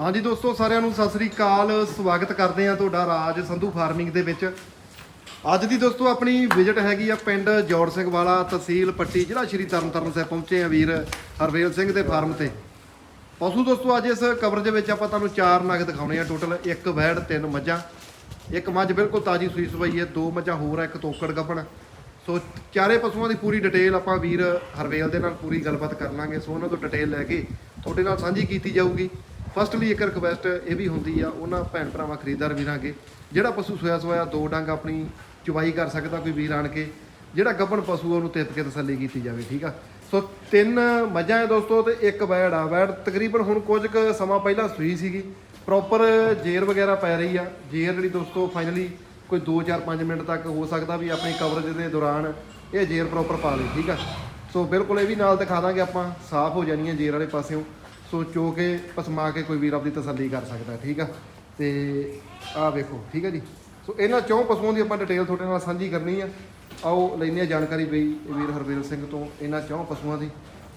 ਹਾਂਜੀ ਦੋਸਤੋ, ਸਾਰਿਆਂ ਨੂੰ ਸਤਿ ਸ੍ਰੀ ਅਕਾਲ। ਸਵਾਗਤ ਕਰਦੇ ਆ ਤੁਹਾਡਾ ਰਾਜ ਸੰਧੂ ਫਾਰਮਿੰਗ ਦੇ ਵਿੱਚ। ਅੱਜ ਦੀ ਦੋਸਤੋ, ਆਪਣੀ ਵਿਜ਼ਿਟ ਹੈਗੀ ਆ ਪਿੰਡ ਜੋੜ ਸਿੰਘ ਵਾਲਾ ਤਹਿਸੀਲ ਪੱਟੀ, ਜ਼ਿਲ੍ਹਾ ਸ਼੍ਰੀ ਤਰਨਤਾਰਨ ਸਾਹਿਬ ਪਹੁੰਚੇ ਆ ਵੀਰ ਹਰਵੇਲ ਸਿੰਘ ਦੇ ਫਾਰਮ ਤੇ। ਪਸ਼ੂ ਦੋਸਤੋ, ਅੱਜ ਇਸ ਕਵਰ ਦੇ ਵਿੱਚ ਆਪਾਂ ਤੁਹਾਨੂੰ ਚਾਰ ਨਗ ਦਿਖਾਉਣੇ ਆ ਟੋਟਲ ਇੱਕ ਵੈੜ ਤਿੰਨ ਮੱਝਾਂ। ਇੱਕ ਮੱਝ ਬਿਲਕੁਲ ਤਾਜੀ ਸੂਈ ਸਵਾਈ ਹੈ, ਦੋ ਮੱਝਾਂ ਹੋਰ ਆ, ਇੱਕ ਤੋਕੜ ਗੱਭਣ। ਸੋ ਚਾਰੇ ਪਸ਼ੂਆਂ ਦੀ ਪੂਰੀ ਡਿਟੇਲ ਆਪਾਂ ਵੀਰ ਹਰਵੇਲ ਦੇ ਨਾਲ ਪੂਰੀ ਗੱਲਬਾਤ ਕਰ ਲਾਂਗੇ। ਸੋ ਉਹਨਾਂ ਤੋਂ ਡਿਟੇਲ ਲੈ ਕੇ ਤੁਹਾਡੇ ਨਾਲ ਸਾਂਝੀ ਕੀਤੀ ਜਾਊਗੀ। ਫਸਟਲੀ ਇੱਕ ਰਿਕਵੈਸਟ ਇਹ ਵੀ ਹੁੰਦੀ ਆ, ਉਹਨਾਂ ਭੈਣ ਭਰਾਵਾਂ ਖਰੀਦਦਾਰ ਵੀਰਾਂ ਅੱਗੇ ਜਿਹੜਾ ਪਸ਼ੂ ਸੋਇਆ ਸੋਇਆ ਦੋ ਡੰਗ ਆਪਣੀ ਚੁਬਾਈ ਕਰ ਸਕਦਾ ਕੋਈ ਵੀਰ ਆਣ ਕੇ, ਜਿਹੜਾ ਗੱਭਣ ਪਸ਼ੂ ਉਹਨੂੰ ਤਿੱਪ ਕੇ ਤਸੱਲੀ ਕੀਤੀ ਜਾਵੇ, ਠੀਕ ਆ? ਸੋ ਤਿੰਨ ਮੱਝਾਂ ਹੈ ਦੋਸਤੋ ਤੇ ਇੱਕ ਵੈੜ ਆ, ਵੈੜ ਤਕਰੀਬਨ ਹੁਣ ਕੁਝ ਕੁ ਸਮਾਂ ਪਹਿਲਾਂ ਸੂਈ ਸੀਗੀ ਪ੍ਰੋਪਰ ਜੇਰ ਵਗੈਰਾ ਪੈ ਰਹੀ ਆ, ਜੇਰ ਜਿਹੜੀ ਦੋਸਤੋ ਫਾਈਨਲੀ ਕੋਈ 2-4-5 ਮਿੰਟ ਤੱਕ ਹੋ ਸਕਦਾ ਵੀ ਆਪਣੀ ਕਵਰੇਜ ਦੇ ਦੌਰਾਨ ਇਹ ਜੇਰ ਪ੍ਰੋਪਰ ਪਾ ਲਈ ਠੀਕ ਆ? ਸੋ ਬਿਲਕੁਲ ਇਹ ਵੀ ਨਾਲ ਦਿਖਾ ਦਾਂਗੇ ਆਪਾਂ, ਸਾਫ਼ ਹੋ ਜਾਣੀ ਹੈ ਜੇਰ ਵਾਲੇ ਪਾਸਿਓਂ। ਸੋ ਚੋ ਕੇ ਪਸਮਾ ਕੇ ਕੋਈ ਵੀਰ ਆਪਦੀ ਤਸੱਲੀ ਕਰ ਸਕਦਾ ਠੀਕ ਆ? ਤੇ ਆਹ ਵੇਖੋ, ਠੀਕ ਆ ਜੀ? ਸੋ ਇਹਨਾਂ ਚੌਂ ਪਸ਼ੂਆਂ ਦੀ ਆਪਾਂ ਡਿਟੇਲ ਤੁਹਾਡੇ ਨਾਲ ਸਾਂਝੀ ਕਰਨੀ ਆ। ਆਓ ਲੈਂਦੇ ਆ ਜਾਣਕਾਰੀ ਬਈ ਵੀਰ ਹਰਵੀਰ ਸਿੰਘ ਤੋਂ, ਇਹਨਾਂ ਚੌਂ ਪਸ਼ੂਆਂ ਦੀ,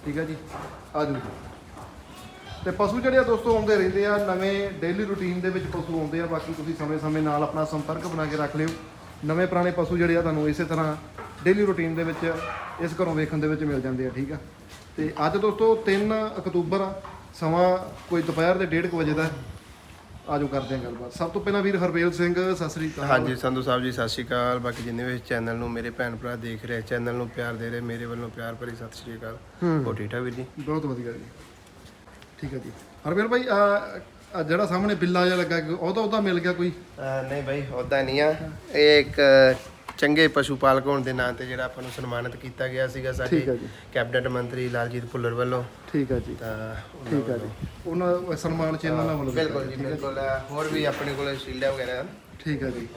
ਠੀਕ ਆ ਜੀ? ਆ ਜਾਓ ਤੇ ਪਸ਼ੂ ਜਿਹੜੇ ਆ ਦੋਸਤੋ ਆਉਂਦੇ ਰਹਿੰਦੇ ਆ, ਨਵੇਂ ਡੇਲੀ ਰੂਟੀਨ ਦੇ ਵਿੱਚ ਪਸ਼ੂ ਆਉਂਦੇ ਆ, ਬਾਕੀ ਤੁਸੀਂ ਸਮੇਂ-ਸਮੇਂ ਨਾਲ ਆਪਣਾ ਸੰਪਰਕ ਬਣਾ ਕੇ ਰੱਖ ਲਿਓ। ਨਵੇਂ ਪੁਰਾਣੇ ਪਸ਼ੂ ਜਿਹੜੇ ਆ ਤੁਹਾਨੂੰ ਇਸੇ ਤਰ੍ਹਾਂ ਡੇਲੀ ਰੂਟੀਨ ਦੇ ਵਿੱਚ ਇਸ ਘਰੋਂ ਵੇਖਣ ਦੇ ਵਿੱਚ ਮਿਲ ਜਾਂਦੇ ਆ, ਠੀਕ ਆ? ਤੇ ਅੱਜ ਦੋਸਤੋ 3 ਅਕਤੂਬਰ ਆ ਸਮਾਂ ਕੋਈ ਦੁਪਹਿਰ ਦੇ 1:30 ਵਜੇ ਦਾ ਆਜੋ ਕਰਦੇ ਆ ਗੱਲਬਾਤ। ਸਭ ਤੋਂ ਪਹਿਲਾਂ ਵੀਰ ਹਰਵੇਲ ਸਿੰਘ ਸਤਿ ਸ੍ਰੀ ਅਕਾਲ। ਹਾਂਜੀ ਸੰਧੂ ਸਾਹਿਬ ਜੀ ਸਤਿ ਸ਼੍ਰੀ ਅਕਾਲ। ਬਾਕੀ ਜਿੰਨੇ ਵੀ ਇਸ ਚੈਨਲ ਨੂੰ ਮੇਰੇ ਭੈਣ ਭਰਾ ਦੇਖ ਰਹੇ ਚੈਨਲ ਨੂੰ ਪਿਆਰ ਦੇ ਰਹੇ ਮੇਰੇ ਵੱਲੋਂ ਪਿਆਰ ਭਰੀ ਸਤਿ ਸ਼੍ਰੀ ਅਕਾਲ। ਹੂੰ। ਹੋ ਠੀਕ ਠਾਕ ਵੀਰ ਜੀ? ਬਹੁਤ ਵਧੀਆ ਜੀ। ਠੀਕ ਹੈ ਜੀ। ਹਰਵੇਲ ਭਾਈ ਆ ਜਿਹੜਾ ਸਾਹਮਣੇ ਬਿੱਲਾ ਜਿਹਾ ਲੱਗਾ ਉਹਦਾ ਉਹਦਾ ਮਿਲ ਗਿਆ ਕੋਈ? ਨਹੀਂ ਭਾਈ ਉਦਾਂ ਨਹੀਂ ਆ। ਇਹ ਇੱਕ ਚੰਗੇ ਪਸ਼ੂ ਪਾਲਕ ਹੋਣ ਦੇ ਨਾਂ ਤੇ ਜਿਹੜਾ ਆਪਾਂ ਨੂੰ ਸਨਮਾਨਿਤ ਕੀਤਾ ਗਿਆ ਸੀਗਾ ਸਾਡੇ ਠੀਕ ਹੈ ਜੀ। ਕੈਬਨਿਟ ਮੰਤਰੀ ਲਾਲਜੀਤ ਭੁੱਲਰ ਵੱਲੋਂ। ਠੀਕ ਹੈ ਜੀ। ਤਾਂ ਉਹਨਾਂ ਠੀਕ ਹੈ ਜੀ। ਉਹਨਾਂ ਸਨਮਾਨ ਚ ਇਹਨਾਂ ਨਾਲ ਵੱਲੋਂ ਦਿੱਤਾ ਬਿਲਕੁਲ ਜੀ ਬਿਲਕੁਲ ਹੋਰ ਵੀ ਆਪਣੇ ਕੋਲ ਸ਼ੀਲਡਾਂ ਵਗੈਰਾ। ਠੀਕ ਹੈ ਜੀ।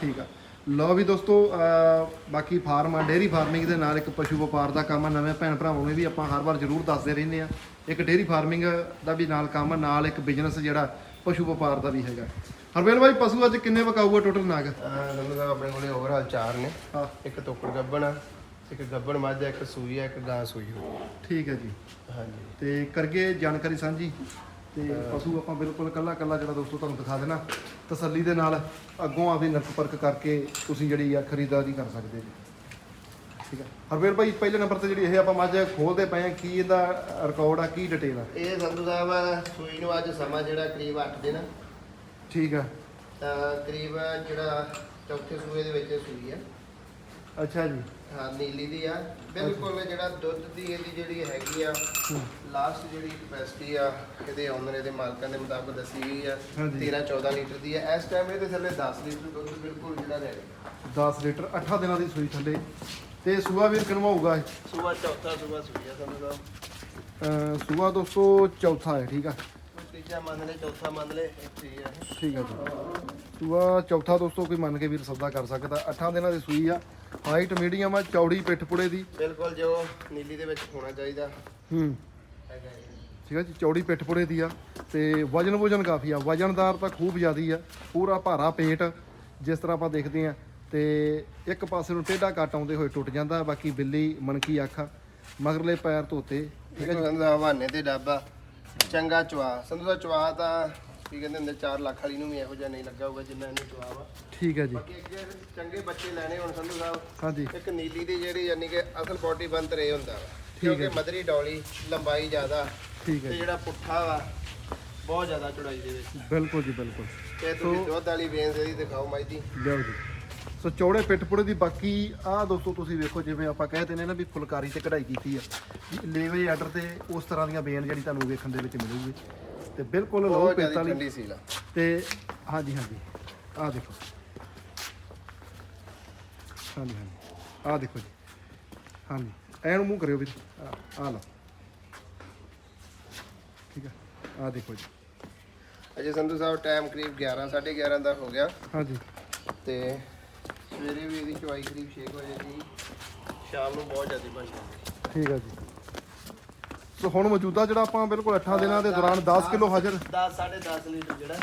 ਠੀਕ ਆ। ਲਓ ਵੀ ਦੋਸਤੋ ਅਹ ਬਾਕੀ ਫਾਰਮ ਆ ਡੇਅਰੀ ਫਾਰਮਿੰਗ ਦੇ ਨਾਲ ਇੱਕ ਪਸ਼ੂ ਵਪਾਰ ਦਾ ਕੰਮ ਆ ਨਵੇਂ ਭੈਣ ਭਰਾਵਾਂ ਨੂੰ ਵੀ ਆਪਾਂ ਹਰ ਵਾਰ ਜ਼ਰੂਰ ਦੱਸਦੇ ਰਹਿੰਦੇ ਆ। ਇੱਕ ਡੇਅਰੀ ਫਾਰਮਿੰਗ ਦਾ ਵੀ ਨਾਲ ਕੰਮ ਆ ਨਾਲ ਇੱਕ ਬਿਜ਼ਨਸ ਜਿਹੜਾ ਪਸ਼ੂ ਵਪਾਰ ਦਾ ਵੀ ਹੈਗਾ। ਹਰਵੇਲ ਭਾਈ ਪਸ਼ੂ ਅੱਜ ਕਿੰਨੇ ਵਕਾਊਗਾ ਟੋਟਲ ਨਾਗ ਸਾਹਿਬ ਆਪਣੇ ਕੋਲੇ ਓਵਰਆਲ ਚਾਰ ਨੇ। ਹਾਂ। ਇੱਕ ਤੋਕੜ ਗੱਬਣ ਆ ਇੱਕ ਗੱਬਣ ਮੱਝ ਆ ਇੱਕ ਸੂਈ ਆ ਇੱਕ ਗਾਂ ਸੂਈ ਹੋਈ। ਠੀਕ ਹੈ ਜੀ। ਹਾਂਜੀ। ਤੇ ਕਰਗੇ ਜਾਣਕਾਰੀ ਸਾਂਝੀ। ਤੇ ਪਸ਼ੂ ਆਪਾਂ ਬਿਲਕੁਲ ਕੱਲਾ ਕੱਲਾ ਜਿਹੜਾ ਦੋਸਤੋ ਤੁਹਾਨੂੰ ਦਿਖਾ ਦੇਣਾ ਤਸੱਲੀ ਦੇ ਨਾਲ ਅੱਗੋਂ ਆਪਦੀ ਨਰਕ ਪਰਖ ਕਰਕੇ ਤੁਸੀਂ ਜਿਹੜੀ ਆ ਖਰੀਦਦਾਰੀ ਕਰ ਸਕਦੇ ਜੀ। ਠੀਕ ਹੈ। ਹਰਵੇਲ ਭਾਈ ਪਹਿਲੇ ਨੰਬਰ ਤੇ ਜਿਹੜੀ ਇਹ ਆਪਾਂ ਮੱਝ ਖੋਲਦੇ ਪਏ ਆ ਕੀ ਇਹਦਾ ਰਿਕਾਰਡ ਆ ਕੀ ਡਿਟੇਲ ਆ? ਇਹ ਸੰਧੂ ਸਾਹਿਬ ਸੂਈ ਨੂੰ ਅੱਜ ਸਮਾਂ ਜਿਹੜਾ ਕਰੀਬ 8 ਦਿਨ। ਠੀਕ ਆ। ਤਾਂ ਕਰੀਬ ਜਿਹੜਾ ਚੌਥੇ ਸੂਏ ਦੇ ਵਿੱਚ ਸੂਈ ਆ। ਅੱਛਾ ਜੀ। ਹਾਂ ਨੀਲੀ ਦੀ ਆ। ਬਿਲਕੁਲ ਜਿਹੜਾ ਦੁੱਧ ਦੀ ਇਹਦੀ ਜਿਹੜੀ ਹੈਗੀ ਆ ਲਾਸਟ ਜਿਹੜੀ ਕਪੈਸਿਟੀ ਆ ਇਹਦੇ ਓਨਰ ਇਹਦੇ ਮਾਲਕਾਂ ਦੇ ਮੁਤਾਬਕ ਦੱਸੀ ਗਈ ਆ। ਹਾਂਜੀ। 13 14 ਲੀਟਰ ਦੀ ਆ। ਇਸ ਟਾਈਮ ਇਹਦੇ ਥੱਲੇ 10 ਲੀਟਰ ਦੁੱਧ ਬਿਲਕੁਲ ਜਿਹੜਾ ਰਹਿ ਗਿਆ 10 ਲੀਟਰ 8 ਦਿਨਾਂ ਦੀ ਸੂਈ ਥੱਲੇ। ਤੇ ਸੂਆ ਵੀਰ ਇਹ? ਸੂਆ ਚੌਥਾ ਸੂਆ ਸੂਈ ਆ ਸਾਹਿਬ ਅਹ ਸੂਆ ਦੋਸਤੋ ਚੌਥਾ ਹੈ ਠੀਕ ਆ। ਤੀਜਾ ਮੰਨ ਲੈ ਚੌਥਾ ਮੰਨ ਲੈ ਇੱਥੇ ਹੀ ਆ। ਇਹ। ਠੀਕ ਆ ਜੀ। ਸੂਆ ਚੌਥਾ ਦੋਸਤੋ ਕੋਈ ਮੰਨ ਕੇ ਵੀਰ ਸੌਦਾ ਕਰ ਸਕਦਾ। 8 ਦਿਨਾਂ ਦੀ ਸੂਈ ਆ। ਹਾਈਟ ਮੀਡੀਅਮ ਆ ਚੌੜੀ ਪਿੱਠ ਪੁੜੇ ਦੀ। ਬਿਲਕੁਲ ਜੋ ਨੀਲੀ ਦੇ ਵਿੱਚ ਹੋਣਾ ਚਾਹੀਦਾ। ਹੂੰ। ਹੈਗਾ ਇਹ। ਠੀਕ ਆ ਜੀ ਚੌੜੀ ਪਿੱਠ ਪੁੜੇ ਦੀ ਆ। ਤੇ ਵਜਨ ਵਜਨ ਕਾਫੀ ਆ। ਵਜਨਦਾਰ ਤਾਂ ਖੂਬ ਜ਼ਿਆਦੀ ਆ। ਪੂਰਾ ਭਾਰਾ ਪੇਟ ਜਿਸ ਤਰ੍ਹਾਂ ਆਪਾਂ ਦੇਖਦੇ ਆ। ਤੇ ਇੱਕ ਪਾਸੇ ਨੂੰ ਟੇਢਾ ਕੱਟ ਆਉਂਦੇ ਹੋਏ ਟੁੱਟ ਜਾਂਦਾ। ਬਾਕੀ ਬਿੱਲੀ ਮਣਕੀ ਅੱਖ ਮਗਰਲੇ ਪੈਰ ਧੋਤੇ। ਠੀਕ ਹੈ ਸੰਧੂ ਸਾਹਿਬ ਹਵਾਨੇ ਤੇ ਡੱਬਾ। ਚੰਗਾ ਚਵਾ। ਸੰਧੂ ਦਾ ਚਵਾ ਤਾਂ ਕੀ ਕਹਿੰਦੇ ਹੁੰਦੇ 4 ਲੱਖ ਵਾਲੀ ਨੂੰ ਵੀ ਇਹੋ ਜਿਹਾ ਨਹੀਂ ਲੱਗਾ ਹੋਊਗਾ ਜਿੰਨਾ ਇਹਨੂੰ ਚਵਾ ਵਾ। ਠੀਕ ਹੈ ਜੀ। ਬਾਕੀ ਅੱਗੇ ਚੰਗੇ ਬੱਚੇ ਲੈਣੇ ਹੁਣ ਸੰਧੂ ਸਾਹਿਬ ਹਾਂਜੀ। ਇੱਕ ਨੀਲੀ ਦੀ ਜਿਹੜੀ ਯਾਨੀ ਕਿ ਅਸਲ ਬੋਡੀ ਬੰਦ ਇਹ ਹੁੰਦਾ ਵਾ। ਹੈ ਕਿਉਂਕਿ ਮਦਰੀ ਡੌਲੀ ਲੰਬਾਈ ਜ਼ਿਆਦਾ ਠੀਕ ਹੈ ਤੇ ਜਿਹੜਾ ਪੁੱਠਾ ਵਾ ਬਹੁਤ ਜ਼ਿਆਦਾ ਚੜਾਈ ਦੇ ਵਿੱਚ। ਬਿਲਕੁਲ ਜੀ ਬਿਲਕੁਲ। ਤੇ ਤੁਸੀਂ ਦੁੱਧ ਵਾਲੀ ਵੇਂਸ ਇਹਦੀ ਦਿਖਾਓ ਮਾਈ ਦੀ ਲਿਆਓ ਜੀ। ਸੋ ਚੌੜੇ ਪਿੱਠ ਪੁੜੇ ਦੀ ਬਾਕੀ ਆਹ ਦੋਸਤੋ ਤੁਸੀਂ ਵੇਖੋ ਜਿਵੇਂ ਆਪਾਂ ਕਹਿੰਦੇ ਨੇ ਨਾ ਵੀ ਫੁਲਕਾਰੀ ਤੇ ਕਢਾਈ ਕੀਤੀ ਆ। ਲੇਵੇ ਆਰਡਰ ਤੇ ਉਸ ਤਰ੍ਹਾਂ ਦੀਆਂ ਬੇਨ ਜਿਹੜੀ ਤੁਹਾਨੂੰ ਵੇਖਣ ਦੇ ਵਿੱਚ ਮਿਲੂਗੀ। ਤੇ ਬਿਲਕੁਲ ਲੋ ਬਹੁਤ ਪੇਤ ਜ਼ਿਆਦਾ ਵਾਲੀ। ਠੰਡੀ ਸੀਲ ਆ। ਤੇ ਹਾਂਜੀ ਹਾਂਜੀ। ਆਹ ਦੇਖੋ। ਹਾਂਜੀ ਹਾਂਜੀ। ਆਹ ਦੇਖੋ ਜੀ। ਹਾਂਜੀ। ਐਨ ਮੂੰਹ ਕਰਿਓ ਵੀਰ। ਆਹ ਲਓ। ਠੀਕ ਹੈ ਆਹ ਦੇਖੋ ਜੀ। ਅਜੇ ਸੰਧੂ ਸਾਹਿਬ ਟਾਈਮ ਕਰੀਬ 11 11:30 ਦਾ ਹੋ ਗਿਆ। ਹਾਂਜੀ। ਤੇ ਸਵੇਰੇ ਵੀ ਇਹਦੀ ਚਵਾਈ ਕਰੀਬ 6 ਵਜੇ ਦੀ ਸ਼ਾਮ ਨੂੰ ਬਹੁਤ ਜ਼ਿਆਦਾ ਬਣ ਜਾਂਦੀ ਠੀਕ ਹੈ ਜੀ। ਸੋ ਹੁਣ ਮੌਜੂਦਾ ਜਿਹੜਾ ਆਪਾਂ ਬਿਲਕੁਲ 8 ਦਿਨਾਂ ਦੇ ਦੌਰਾਨ 10 ਕਿਲੋ ਹਾਜ਼ਰ 10 10.5 ਲੀਟਰ ਜਿਹੜਾ।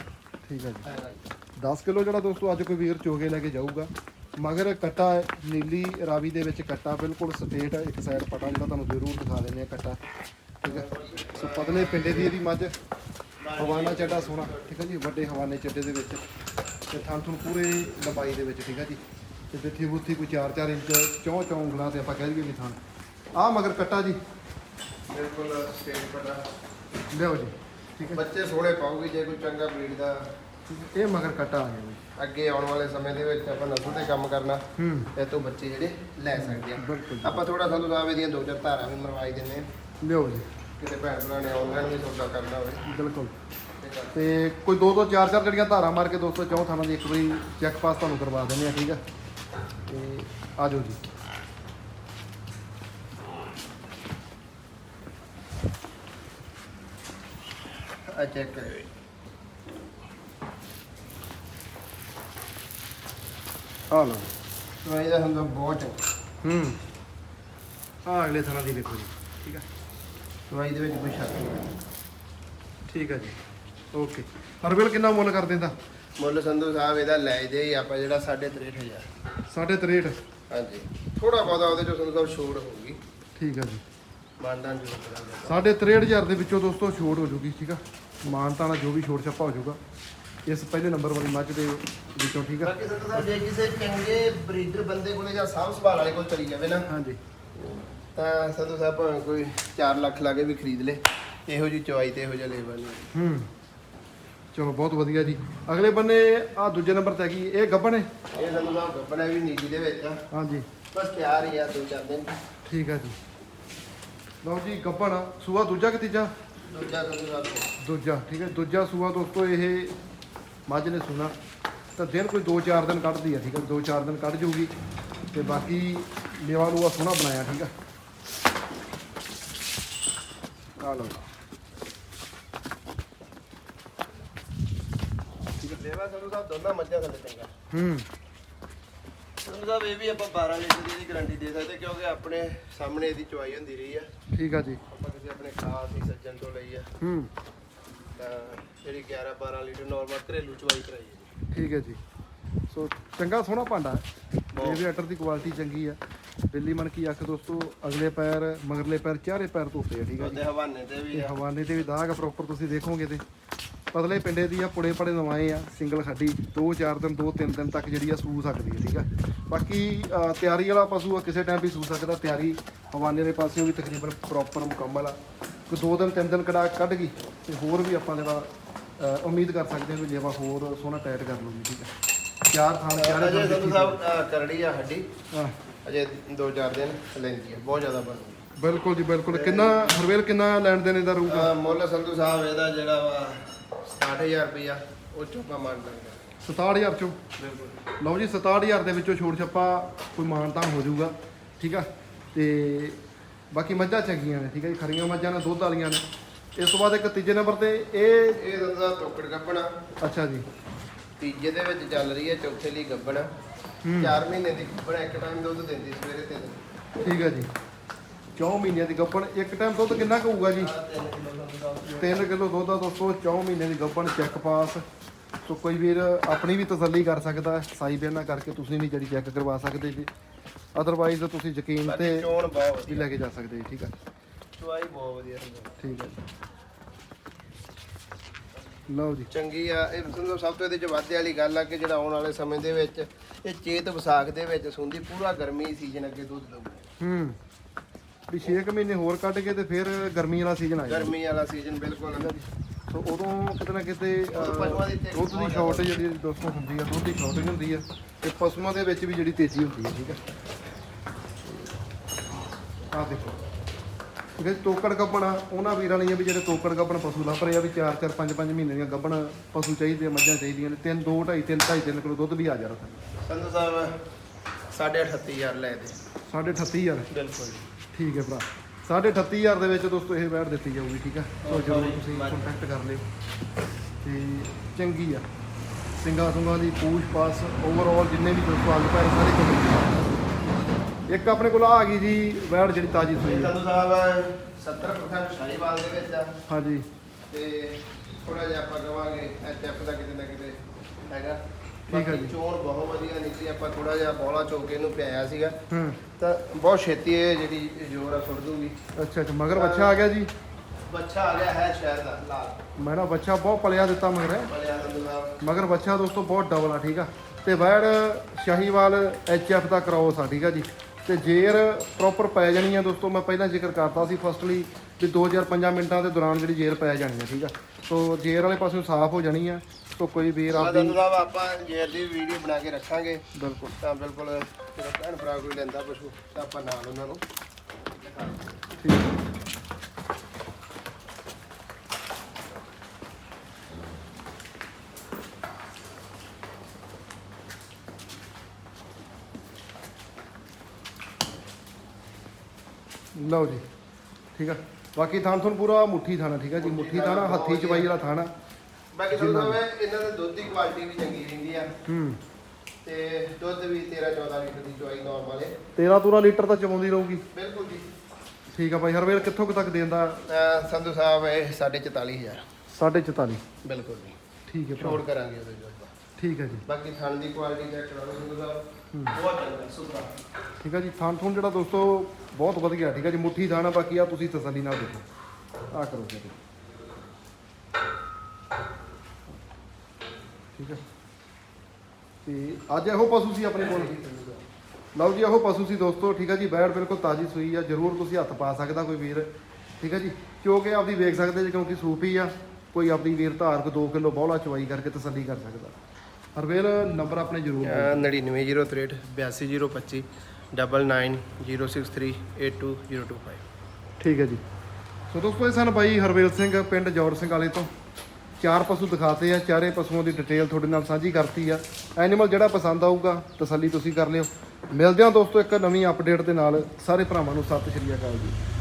ਠੀਕ ਹੈ ਜੀ। ਹੈਗਾ ਜੀ 10 ਕਿਲੋ ਜਿਹੜਾ ਦੋਸਤੋ ਅੱਜ ਕੋਈ ਵੀਰ ਚੋਗੇ ਲੈ ਕੇ ਜਾਊਗਾ। ਮਗਰ ਕੱਟਾ ਹੈ, ਨੀਲੀ ਰਾਵੀ ਦੇ ਵਿੱਚ ਕੱਟਾ ਬਿਲਕੁਲ ਸਟੇਟ ਇੱਕ ਸਾਈਡ ਪਟਾ ਜਿਹੜਾ ਤੁਹਾਨੂੰ ਜ਼ਰੂਰ ਦਿਖਾ ਦਿੰਦੇ ਆ ਕੱਟਾ। ਠੀਕ ਹੈ ਸੋ ਪਤਲੇ ਪਿੰਡੇ ਦੀ ਇਹਦੀ ਮੱਝ ਹਵਾਨਾ ਚੱਡਾ ਸੋਹਣਾ। ਠੀਕ ਹੈ ਜੀ ਵੱਡੇ ਹਵਾਨੇ ਚੱਡੇ ਦੇ ਵਿੱਚ। ਤੇ ਥਣ ਥਣ ਪੂਰੇ ਲੰਬਾਈ ਦੇ ਵਿੱਚ ਠੀਕ ਹੈ ਜੀ। ਤੇ ਬਿੱਥੀ ਬੁੱਥੀ ਕੋਈ 4-4 ਇੰਚ ਚੌਂ ਚੌਂ ਉਂਗਲਾਂ ਤੇ ਆਪਾਂ ਕਹਿ ਦਈਏ ਵੀ ਥਣ ਆਹ ਮਗਰ ਕੱਟਾ ਜੀ। ਬਿਲਕੁਲ ਸਟੇਟ ਪਟਾ ਲਿਓ ਜੀ ਠੀਕ ਹੈ। ਬੱਚੇ ਸੋਹਣੇ ਪਾਉਗੀ ਜੇ ਕੋਈ ਚੰਗਾ ਬਰੀਡ ਦਾ। ਇਹ ਮਗਰ ਕੱਟਾ ਆ ਗਿਆ ਜੀ। ਅੱਗੇ ਆਉਣ ਵਾਲੇ ਸਮੇਂ ਦੇ ਵਿੱਚ ਆਪਾਂ ਨਸਲ ਤੇ ਕੰਮ ਕਰਨਾ। ਹੂੰ। ਇਹ ਤੋਂ ਬੱਚੇ ਜਿਹੜੇ ਲੈ ਸਕਦੇ ਆ। ਬਿਲਕੁਲ। ਆਪਾਂ ਥੋੜਾ ਸੰਧੂ ਸਾਹਿਬ ਇਹਦੀਆਂ ਦੋ ਚਾਰ ਧਾਰਾਂ ਵੀ ਮਰਵਾਈ ਦਿੰਨੇ ਆ ਲਿਓ ਜੀ। ਕਿਤੇ ਭੈਣ ਭਰਾ ਨੇ ਆਨਲਾਈਨ ਵੀ ਸੌਦਾ ਕਰਨਾ ਹੋਵੇ। ਬਿਲਕੁਲ। ਤੇ ਕੋਈ ਦੋ ਦੋ ਚਾਰ ਚਾਰ ਜਿਹੜੀਆਂ ਧਾਰਾਂ ਮਾਰ ਕੇ ਦੋਸਤੋ ਚੌਂ ਥਾਣਾ ਦੀ ਇੱਕ ਵਾਰੀ ਚੈੱਕ ਪਾਸ ਤੁਹਾਨੂੰ ਕਰਵਾ ਦਿੰਦੇ ਆ ਠੀਕ ਆ? ਤੇ ਆ ਜਾਓ ਜੀ। ਆ ਚੈੱਕ ਕਰਿਓ ਜੀ। ਆ ਲਓ ਸਵਾਈ ਦਾ ਹੁੰਦਾ ਬਹੁਤ ਚੰਗਾ। ਹੂੰ। ਆ ਅਗਲੇ ਥਾਣਾ ਦੀ ਦੇਖੋ ਜੀ। ਠੀਕ ਆ? ਸਵਾਈ ਦੇ ਵਿੱਚ ਕੋਈ ਸ਼ੱਕ ਨਹੀਂ। ਠੀਕ ਆ ਜੀ। ਓਕੇ। ਹਰਬਿਲ ਕਿੰਨਾ ਮੁੱਲ ਕਰ ਦਿੰਦਾ? ਮੁੱਲ ਸੰਧੂ ਸਾਹਿਬ ਇਹਦਾ ਲੈ ਦੇ ਹੀ ਆਪਾਂ ਜਿਹੜਾ 63500 ਸਾਢੇ 63 ਹਾਂਜੀ। ਥੋੜਾ ਬਹੁਤਾ ਉਹਦੇ ਚੋਂ ਸੰਧੂ ਸਾਹਿਬ ਛੋੜ ਹੋਊਗੀ। ਠੀਕ ਆ ਜੀ। ਮਾਨਦਾਨ ਜ਼ਰੂਰ ਕਰਾਂਗੇ ਸਾਢੇ 63000 ਦੇ ਵਿੱਚੋਂ ਦੋਸਤੋ ਛੋਟ ਹੋ ਜੂਗੀ ਠੀਕ ਆ? ਮਾਨਤਾ ਨਾਲ ਜੋ ਵੀ ਛੋਟ ਛੱਪਾ ਹੋ ਜਾਊਗਾ ਇਸ ਪਹਿਲੇ ਨੰਬਰ ਵਾਲੀ ਮੱਝ ਦੇ ਵਿੱਚੋਂ ਠੀਕ ਆ? ਬਾਕੀ ਸੰਧੂ ਸਾਹਿਬ ਜੇ ਕਿਸੇ ਚੰਗੇ ਬਰੀਡਰ ਬੰਦੇ ਕੋਲੇ ਜਾਂ ਸਾਂਭ ਸੰਭਾਲ ਵਾਲੇ ਕੋਲ ਚਲੀ ਜਾਵੇ ਨਾ ਹਾਂਜੀ। ਤਾਂ ਸੰਧੂ ਸਾਹਿਬ ਭਾਵੇਂ ਕੋਈ 4 ਲੱਖ ਲਾ ਕੇ ਵੀ ਖਰੀਦ ਲੇ। ਇਹੋ ਜੀ ਚਵਾਈ ਤੇ ਇਹੋ ਜਿਹਾ ਲੇਬਰ ਨਹੀਂ ਹੂੰ। ਚਲੋ ਬਹੁਤ ਵਧੀਆ ਜੀ। ਅਗਲੇ ਬੰਨੇ ਆ ਦੂਜੇ ਨੰਬਰ ਤੇ ਹੈਗੀ ਇਹ ਗੱਬਣ ਹੈ? ਇਹ ਸਾਹਿਬ ਗੱਪਣਾ ਵੀ ਨੀਲੀ ਦੇ ਵਿੱਚ ਆ। ਹਾਂਜੀ। ਬਸ ਤਿਆਰ ਹੀ ਆ ਦੋ ਚਾਰ ਦਿਨ। ਠੀਕ ਆ ਜੀ। ਲਓ ਜੀ ਗੱਬਣ ਸੂਆ ਦੂਜਾ ਕਿ ਤੀਜਾ? ਦੂਜਾ ਸਾਹਿਬ ਦੂਜਾ ਠੀਕ ਹੈ ਦੂਜਾ ਸੂਆ ਦੋਸਤੋ ਇਹ ਮੱਝ ਨੇ ਸੁਣਾ। ਤਾਂ ਦਿਨ ਕੋਈ 2-4 ਦਿਨ ਕੱਢਦੀ ਆ ਠੀਕ ਹੈ 2-4 ਦਿਨ ਕੱਢ ਜੂਗੀ। ਤੇ ਬਾਕੀ ਲੇਵਾ ਲੂਆ ਸੋਹਣਾ ਬਣਾਇਆ ਠੀਕ ਆ। ਆ ਲਓ ਲੇਵਾ ਸੰਧੂ ਸਾਹਿਬ ਦੋਨਾਂ ਮੱਝਾਂ ਥੱਲੇ ਚੰਗਾ। ਹੂੰ। ਸੰਧੂ ਸਾਹਿਬ ਇਹ ਵੀ ਆਪਾਂ 12 ਲੀਟਰ ਦੀ ਇਹਦੀ ਗਾਰੰਟੀ ਦੇ ਸਕਦੇ ਕਿਉਂਕਿ ਆਪਣੇ ਸਾਹਮਣੇ ਇਹਦੀ ਚਵਾਈ ਹੁੰਦੀ ਰਹੀ ਆ। ਠੀਕ ਆ ਜੀ। ਆਪਾਂ ਕਿਸੇ ਆਪਣੇ ਖਾਸ ਹੀ ਸੱਜਣ ਤੋਂ ਲਈ ਆ। ਹੂੰ। ਤਾਂ ਜਿਹੜੀ 11 12 ਲੀਟਰ ਨਾਰਮਲ ਘਰੇਲੂ ਚਵਾਈ ਕਰਾਈ ਹੈ ਠੀਕ ਹੈ ਜੀ। ਸੋ ਚੰਗਾ ਸੋਹਣਾ ਭਾਂਡਾ ਹੈ। ਬੇਬੀ ਅਟਰ ਦੀ ਕੁਆਲਿਟੀ ਚੰਗੀ ਆ। ਬਿੱਲੀ ਮਨ ਕੀ ਅੱਖ ਦੋਸਤੋ ਅਗਲੇ ਪੈਰ ਮਗਰਲੇ ਪੈਰ ਚਾਰੇ ਪੈਰ ਧੋਤੇ ਆ ਠੀਕ ਆ ਜੀ। ਉਹਦੇ ਹਵਾਨੇ ਤੇ ਵੀ ਆ। ਹਵਾਨੇ ਤੇ ਵੀ ਦਾਗ ਪ੍ਰੋਪਰ ਤੁਸੀਂ ਦੇਖੋਗੇ ਤੇ। ਪਤਲੇ ਪਿੰਡੇ ਦੀ ਆ ਪੁੜੇ ਪੜੇ ਨਵਾਏ ਆ ਸਿੰਗਲ ਖੱਡੀ 2-4 ਦਿਨ 2-3 ਦਿਨ ਤੱਕ ਜਿਹੜੀ ਆ ਸੂ ਸਕਦੀ ਹੈ ਠੀਕ ਆ? ਬਾਕੀ ਤਿਆਰੀ ਵਾਲਾ ਪਸ਼ੂ ਆ ਕਿਸੇ ਟਾਈਮ ਵੀ ਸੂ ਸਕਦਾ ਤਿਆਰੀ ਹਵਾਨੇ ਦੇ ਪਾਸਿਓਂ ਵੀ ਤਕਰੀਬਨ ਪ੍ਰੋਪਰ ਮੁਕੰਮਲ ਆ। ਕੋਈ 2 ਦਿਨ 3 ਦਿਨ ਕਢਾ ਕੱਢ ਗਈ ਤੇ ਹੋਰ ਵੀ ਆਪਾਂ ਜਿਹੜਾ ਉਮੀਦ ਕਰ ਸਕਦੇ ਹਾਂ ਕਿ ਜੇ ਆਪਾਂ ਹੋਰ ਸੋਹਣਾ ਟਾਈਟ ਕਰ ਲੂਗੀ ਠੀਕ ਆ? ਚਾਰ ਥਾਂ ਚਾਰੇ ਅਜੇ ਸੰਧੂ ਸਾਹਿਬ ਕਰੜੀ ਆ ਹੱਡੀ। ਅਜੇ 2-4 ਦਿਨ ਲੈਂਦੀ ਆ ਬਹੁਤ ਜ਼ਿਆਦਾ ਬਣਦੀ ਬਿਲਕੁਲ ਜੀ ਬਿਲਕੁਲ। ਕਿੰਨਾ ਹਰਵੇਲ ਕਿੰਨਾ ਲੈਣ ਦੇਣੇ ਦਾ ਰਹੂਗਾ ਆ? ਮੁੱਲ ਸੰਧੂ ਸਾਹਿਬ ਇਹਦਾ ਜਿਹੜਾ ਵਾ 60000 ਰੁਪਇਆ ਉਹ ਚੋਕਾ ਮੰਨ ਲਾਂਗੇ 67000 ਚੋਂ? ਬਿਲਕੁਲ। ਲਓ ਜੀ 67000 ਦੇ ਵਿੱਚੋਂ ਛੋੜ ਛੱਪਾ ਕੋਈ ਮਾਨਤਾ ਹੋ ਜਾਊਗਾ ਠੀਕ ਆ? ਤੇ ਬਾਕੀ ਮੱਝਾਂ ਚੰਗੀਆਂ ਨੇ ਠੀਕ ਆ ਜੀ ਖਰੀਆਂ ਮੱਝਾਂ ਨੇ ਦੁੱਧ ਵਾਲੀਆਂ ਨੇ। ਇਸ ਤੋਂ ਬਾਅਦ ਇੱਕ ਤੀਜੇ ਨੰਬਰ ਤੇ ਇਹ ਇਹ ਸਾਹਿਬ ਟੋਕੜ ਗੱਬਣਾ ਅੱਛਾ ਜੀ। ਤੀਜੇ ਦੇ ਵਿੱਚ ਚੱਲ ਰਹੀ ਹੈ ਚੌਥੇ ਲਈ ਗੱਬਣਾ ਹੂੰ। 4 ਮਹੀਨੇ ਦੀ ਗੱਬਣਾ ਇੱਕ ਟਾਈਮ ਦੁੱਧ ਦਿੰਦੀ ਸਵੇਰੇ ਤੇ ਠੀਕ ਆ ਜੀ। 4 ਮਹੀਨਿਆਂ ਦੀ ਗੱਭਣ ਇੱਕ ਟਾਈਮ ਦੁੱਧ ਕਿੰਨਾ ਕੁ ਹੋਊਗਾ ਜੀ? 3 ਕਿਲੋ ਸੰਧੂ ਸਾਹਿਬ 3 ਕਿਲੋ ਦੁੱਧ ਆ ਦੋਸਤੋ 4 ਮਹੀਨੇ ਦੀ ਗੱਭਣ ਚੈੱਕ ਪਾਸ ਸੋ ਕੋਈ ਵੀਰ ਆਪਣੀ ਵੀ ਤਸੱਲੀ ਕਰ ਸਕਦਾ ਸਾਈ ਬੇਨਾ ਕਰਕੇ ਤੁਸੀਂ ਵੀ ਜਿਹੜੀ ਚੈੱਕ ਕਰਵਾ ਸਕਦੇ ਜੀ। ਅਦਰਵਾਈਜ਼ ਤੁਸੀਂ ਯਕੀਨ ਤੇ ਚੋਣ ਬਹੁਤ ਵੀ ਵਧੀਆ ਲੈ ਕੇ ਜਾ ਸਕਦੇ ਜੀ ਠੀਕ ਆ? ਚਵਾਈ ਬਹੁਤ ਵਧੀਆ। ਠੀਕ ਹੈ ਜੀ। ਲਓ ਜੀ। ਚੰਗੀ ਆ ਇਹ ਸੰਧੂ ਸਭ ਤੋਂ ਇਹਦੇ ਚ ਵਾਧੇ ਵਾਲੀ ਗੱਲ ਆ ਕਿ ਜਿਹੜਾ ਆਉਣ ਵਾਲੇ ਸਮੇਂ ਦੇ ਵਿੱਚ ਇਹ ਚੇਤ ਵਿਸਾਖ ਦੇ ਵਿੱਚ ਸੁੰਦੀ ਪੂਰਾ ਗਰਮੀ ਸੀਜ਼ਨ ਅੱਗੇ ਦੁੱਧ ਦਊਗੀ। ਹੂੰ। ਵੀ 6 ਮਹੀਨੇ ਹੋਰ ਕੱਢ ਕੇ ਤੇ ਫਿਰ ਗਰਮੀ ਵਾਲਾ ਸੀਜ਼ਨ ਆ ਜਾਣਾ ਗਰਮੀ ਵਾਲਾ ਸੀਜ਼ਨ ਬਿਲਕੁਲ। ਸੋ ਉਦੋਂ ਕਿਤੇ ਨਾ ਕਿਤੇ ਪਸ਼ੂਆਂ ਦੀ ਦੁੱਧ ਦੀ ਸ਼ਾਰਟੇਜ ਜਿਹੜੀ ਦੋਸਤੋ ਹੁੰਦੀ ਆ ਦੁੱਧ ਦੀ ਸ਼ਾਰਟੇਜ ਹੁੰਦੀ ਆ ਤੇ ਪਸ਼ੂਆਂ ਦੇ ਵਿੱਚ ਵੀ ਜਿਹੜੀ ਤੇਜ਼ੀ ਹੁੰਦੀ ਹੈ ਠੀਕ ਹੈ ਆਹ ਦੇਖੋ। ਜਿਹੜੇ ਤੋਕੜ ਗੱਬਣ ਆ ਉਹਨਾਂ ਵੀਰਾਂ ਲਈ ਆ ਵੀ ਜਿਹੜੇ ਤੋਕੜ ਗੱਬਣ ਪਸ਼ੂ ਲੱਭ ਰਹੇ ਆ ਵੀ 4 4 5 5 ਮਹੀਨੇ ਦੀਆਂ ਗੱਬਣ ਪਸ਼ੂ ਚਾਹੀਦੇ ਆ ਮੱਝਾਂ ਚਾਹੀਦੀਆਂ ਨੇ। 3 2 2.5 3 2.5 3 ਕਿਲੋ ਦੁੱਧ ਵੀ ਆ ਜਾਣਾ ਸੰਧੂ ਸਾਹਿਬ 38000 ਲੈ ਦੇ। ਸਾਢੇ 38000 ਬਿਲਕੁਲ ਠੀਕ ਹੈ ਭਰਾ। ਸਾਢੇ 38000 ਦੇ ਵਿੱਚ ਦੋਸਤੋ ਇਹ ਬੈਠ ਦਿੱਤੀ ਜਾਊਗੀ ਠੀਕ ਹੈ ਸੋ ਜਰੂਰ ਤੁਸੀਂ ਕੰਟੈਕਟ ਕਰ ਲਿਓ। ਤੇ ਚੰਗੀ ਆ। ਸਿੰਘਾਂ ਸੁੰਗਾਂ ਦੀ ਪੂਛ ਪਾਸ ਓਵਰਆਲ ਜਿੰਨੇ ਵੀ ਦੋਸਤੋ ਅੱਜ ਪੈਰ ਸਾਰੇ ਕੰਪਲੀਟ ਇੱਕ ਆਪਣੇ ਕੋਲ ਆ ਗਈ ਜੀ ਵੈੜ ਜਿਹੜੀ ਤਾਜੀ ਸੂਈ। ਸੰਧੂ ਸਾਹਿਬ 70% ਸ਼ਾਹੀਵਾਲ ਦੇ ਵਿੱਚ ਆ। ਹਾਂਜੀ। ਤੇ ਥੋੜਾ ਜਿਹਾ ਆਪਾਂ ਕਵਾਂਗੇ ਐਚਐਫ ਦਾ ਕਿਤੇ ਨਾ ਕਿਤੇ ਹੈਗਾ। ਠੀਕ ਹੈ ਜੀ। ਚੋਣ ਬਹੁਤ ਵਧੀਆ ਨਿਕਲੀ ਆਪਾਂ ਥੋੜਾ ਜਿਹਾ ਬੋਲਾ ਚੋਕੇ ਇਹਨੂੰ ਪਿਆਇਆ ਸੀਗਾ। ਹੂੰ। ਤਾਂ ਬਹੁਤ ਛੇਤੀ ਇਹ ਜਿਹੜੀ ਜ਼ੋਰ ਆ ਸੁੱਟ ਦੂਗੀ। ਅੱਛਾ ਅੱਛਾ ਮਗਰ ਬੱਚਾ ਆ ਗਿਆ ਜੀ? ਬੱਚਾ ਆ ਗਿਆ ਹੈ ਸ਼ਹਿਰ ਦਾ ਲਾਲ। ਮੈਂ ਨਾ ਬੱਚਾ ਬਹੁਤ ਪਲਿਆ ਦਿੱਤਾ ਮਗਰ। ਹੈ ਬਲਿਆ ਸੰਧੂ ਸਾਹਿਬ ਮਗਰ ਬੱਚਾ ਦੋਸਤੋ ਬਹੁਤ ਡਬਲ ਆ ਠੀਕ ਆ? ਤੇ ਵੈੜ ਸ਼ਾਹੀਵਾਲ ਐਫ ਦਾ ਕ੍ਰੋਸ ਆ ਠੀਕ ਆ ਜੀ? ਤੇ ਜੇਰ ਪ੍ਰੋਪਰ ਪੈ ਜਾਣੀ ਆ ਦੋਸਤੋ ਮੈਂ ਪਹਿਲਾਂ ਜ਼ਿਕਰ ਕਰਤਾ ਸੀ ਫਸਟਲੀ ਵੀ 2005 ਮਿੰਟਾਂ ਦੇ ਦੌਰਾਨ ਜਿਹੜੀ ਜੇਰ ਪੈ ਜਾਣੀ ਆ ਠੀਕ ਆ? ਸੋ ਜੇਰ ਵਾਲੇ ਪਾਸਿਓਂ ਸਾਫ਼ ਹੋ ਜਾਣੀ ਆ। ਸੋ ਕੋਈ ਵੀਰ ਆਪਦੀ ਸਾਹਿਬ ਆਪਾਂ ਜੇਰ ਦੀ ਵੀਡੀਓ ਬਣਾ ਕੇ ਰੱਖਾਂਗੇ। ਬਿਲਕੁਲ। ਤਾਂ ਬਿਲਕੁਲ ਜਿਹੜਾ ਭੈਣ ਭਰਾ ਕੋਈ ਲੈਂਦਾ ਪਸ਼ੂ ਤਾਂ ਆਪਾਂ ਨਾਲ ਉਹਨਾਂ ਨੂੰ ਠੀਕ। ਲਓ ਜੀ ਠੀਕ ਆ। ਬਾਕੀ ਥਾਣ ਤੁਹਾਨੂੰ ਪੂਰਾ ਮੁੱਠੀ ਥਾਣਾ ਠੀਕ ਆ ਜੀ? ਮੁੱਠੀ ਥਾਣਾ ਹੱਥੀ ਚਵਾਈ ਵਾਲਾ ਥਾਣਾ। ਬਾਕੀ ਸੰਧੂ ਸਾਹਿਬ ਇਹਨਾਂ ਦੇ ਦੁੱਧ ਦੀ ਕੁਆਲਿਟੀ ਵੀ ਚੰਗੀ ਰਹਿੰਦੀ ਆ। ਹੂੰ। ਤੇ ਦੁੱਧ ਵੀ 13 14 ਲੀਟਰ ਦੀ ਚੁਆਈ ਨਾਰਮਲ ਹੈ 13 ਤੂਰਾ ਲੀਟਰ ਤਾਂ ਚਵਾਉਂਦੀ ਰਹੂਗੀ। ਬਿਲਕੁਲ ਜੀ। ਠੀਕ ਆ ਬਾਈ ਹਰਵੇਲ ਕਿੱਥੋਂ ਕੁ ਤੱਕ ਦੇਂਦਾ ਅਹ ਸੰਧੂ ਸਾਹਿਬ ਇਹ 44000 44.5 ਬਿਲਕੁਲ ਜੀ। ਠੀਕ ਹੈ ਛੋੜ ਭਰਾ। ਕਰਾਂਗੇ ਉਹਦੇ ਜੋ ਆਪਾਂ। ਠੀਕ ਹੈ ਜੀ। ਬਾਕੀ ਥਣ ਦੀ ਕੁਆਲਿਟੀ ਚੈੱਕ ਕਰਾ ਲਓ ਸੰਧੂ ਸਾਹਿਬ। ਬਹੁਤ ਚੰਗਾ ਸੁਪਰ। ਠੀਕ ਆ ਜੀ ਥਾਣ ਥੂਣ ਜਿਹੜਾ ਦੋਸਤੋ ਬਹੁਤ ਵਧੀਆ ਠੀਕ ਆ ਜੀ ਮੁੱਠੀ ਥਾਣਾ ਬਾਕੀ ਆ ਤੁਸੀਂ ਤਸੱਲੀ ਨਾਲ ਦੇਖੋ। ਆ ਕਰੋ ਜੀ। ਠੀਕ ਹੈ। ਤੇ ਅੱਜ ਇਹੋ ਪਸ਼ੂ ਸੀ ਆਪਣੇ ਕੋਲ। ਲਓ ਜੀ ਇਹੋ ਪਸ਼ੂ ਸੀ ਦੋਸਤੋ ਠੀਕ ਆ ਜੀ ਬੈੜ ਬਿਲਕੁਲ ਤਾਜ਼ੀ ਸੂਈ ਆ ਜਰੂਰ ਤੁਸੀਂ ਹੱਥ ਪਾ ਸਕਦਾ ਕੋਈ ਵੀਰ ਠੀਕ ਆ ਜੀ। ਕਿਉਂਕਿ ਆਪਦੀ ਵੇਖ ਸਕਦੇ ਜੀ ਕਿਉਂਕਿ ਸੂਪੀ ਆ ਕੋਈ ਆਪਦੀ ਵੀਰ ਧਾਰਕ 2 ਕਿਲੋ ਬੌਲਾ ਚਵਾਈ ਕਰਕੇ ਤਸੱਲੀ ਕਰ ਸਕਦਾ। ਹਰਵੇਲ ਨੰਬਰ ਆਪਣੇ ਜਰੂਰ ਦਿਓ। 99063 82025 9906382025 ਠੀਕ ਹੈ ਜੀ। ਸੋ ਦੋਸਤੋ ਇਹ ਸਨ ਬਾਈ ਹਰਵੇਲ ਸਿੰਘ ਪਿੰਡ ਜੌੜ ਸਿੰਘ ਵਾਲੇ ਤੋਂ। ਚਾਰ ਪਸ਼ੂ ਦਿਖਾਤੇ ਆ, ਚਾਰੇ ਪਸ਼ੂਆਂ ਦੀ ਡਿਟੇਲ ਤੁਹਾਡੇ ਨਾਲ ਸਾਂਝੀ ਕਰਤੀ ਆ। ਐਨੀਮਲ ਜਿਹੜਾ ਪਸੰਦ ਆਊਗਾ, ਤਸੱਲੀ ਤੁਸੀਂ ਕਰ ਲਿਓ। ਮਿਲਦੇ ਹਾਂ ਦੋਸਤੋ ਇੱਕ ਨਵੀਂ ਅਪਡੇਟ ਦੇ ਨਾਲ। ਸਾਰੇ ਭਰਾਵਾਂ ਨੂੰ ਸਤਿ ਸ਼੍ਰੀ ਅਕਾਲ ਜੀ।